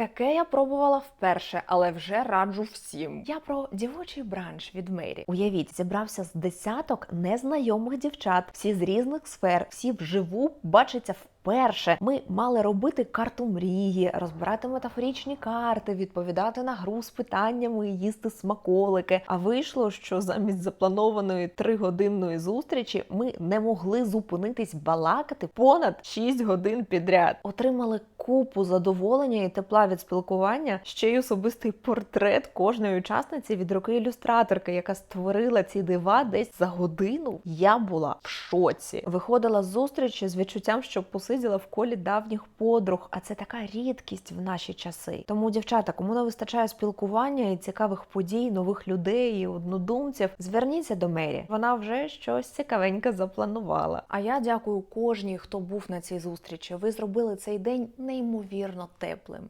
Таке я пробувала вперше, але вже раджу всім. Я про дівочий бранч від Мері. Уявіть, зібрався з десяток незнайомих дівчат, всі з різних сфер, всі вживу бачаться вперше. Ми мали робити карту мрії, розбирати метафорічні карти, відповідати на гру з питаннями, їсти смаколики. А вийшло, що замість запланованої тригодинної зустрічі ми не могли зупинитись балакати понад 6 годин підряд. Отримали купу задоволення і тепла від спілкування, ще й особистий портрет кожної учасниці від руки ілюстраторки, яка створила ці дива десь за годину. Я була в шоці. Виходила з зустрічі з відчуттям, що посиділа в колі давніх подруг, а це така рідкість в наші часи. Тому, дівчата, кому не вистачає спілкування і цікавих подій, нових людей і однодумців, зверніться до Мері. Вона вже щось цікавеньке запланувала. А я дякую кожній, хто був на цій зустрічі. Ви зробили цей день неймовірно теплим.